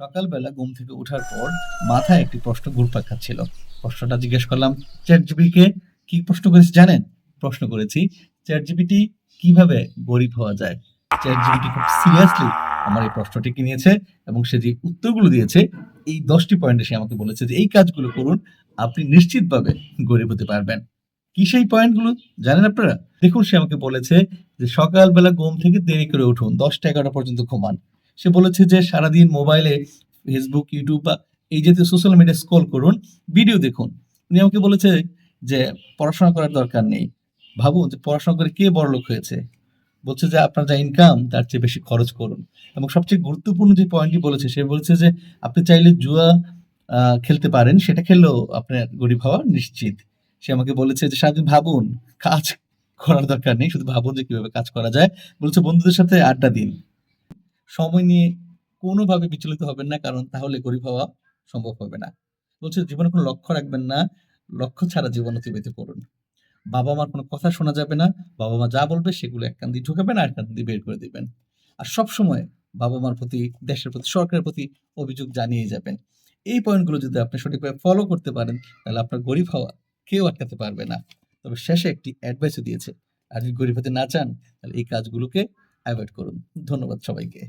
সকালবেলা ঘুম থেকে ওঠার পর মাথায় একটি প্রশ্ন ঘুরপাক খাচ্ছিল। প্রশ্নটা জিজ্ঞেস করলাম চ্যাট জিপিকে কি প্রশ্ন করেছি জানেন? প্রশ্ন করেছি চ্যাট জিপিটি কীভাবে গরিব হওয়া যায়? চ্যাট জিপিটি খুব সিরিয়াসলি আমার এই প্রশ্নটিকে নিয়েছে এবং সে যে উত্তরগুলো দিয়েছে, এই দশটি পয়েন্টে সে আমাকে বলেছে যে, এই কাজগুলো করুন, আপনি নিশ্চিতভাবে গরিব হতে পারবেন। কি সেই পয়েন্টগুলো? জানেন আপনারা? দেখুন, সে আমাকে বলেছে যে, সকালবেলা ঘুম থেকে দেরি করে উঠুন, দশটা এগারোটা পর্যন্ত ঘুমান। সে বলেছে যে সারাদিন মোবাইলে ফেসবুক ইউটিউব বা এই জাতীয় সোশ্যাল মিডিয়া স্ক্রল করুন ভিডিও দেখুন। উনি আমাকে বলেছে যে পড়াশোনা করার দরকার নেই। ভাবুন যে পড়াশোনা করে কে বড় লোক হয়েছে? বলছে যে আপনার যা ইনকাম তার চেয়ে বেশি খরচ করুন। এবং সবচেয়ে গুরুত্বপূর্ণ যে পয়েন্টটি বলেছে, সে বলেছে যে আপনি চাইলে জুয়া খেলতে পারেন, সেটা খেললেও আপনার গরিব হওয়া নিশ্চিত। সে আমাকে বলেছে যে সারাদিন ভাবুন, কাজ করার দরকার নেই, শুধু ভাবুন যে কীভাবে কাজ করা যায়। বলছে বন্ধুদের সাথে আড্ডা দিন। সময় নিয়ে কোনোভাবে বিচলিত হবেন না, কারণ তাহলে গরিব হওয়া সম্ভব হবে না। বলছে, জীবনে কোনো লক্ষ্য রাখবেন না, লক্ষ্য ছাড়া জীবন অতিবাহিত করুন। বাবা মার কোনো কথা শোনা যাবে না, বাবা মা যা বলবে সেগুলো এক কান দিয়ে ঢুকাবেন আর এক কান দিয়ে বের করে দিবেন। আর সব সময় বাবা মার প্রতি, দেশের প্রতি, সরকারের প্রতি অভিযোগ জানিয়ে যাবেন। এই পয়েন্টগুলো যদি আপনি সঠিকভাবে ফলো করতে পারেন, তাহলে আপনার গরিব হওয়া কেউ আটকাতে পারবে না। তবে শেষে একটি অ্যাডভাইসও দিয়েছে, আর যদি গরিব হতে না চান, তাহলে এই কাজগুলোকে অ্যাভয়েড করুন। ধন্যবাদ সবাইকে।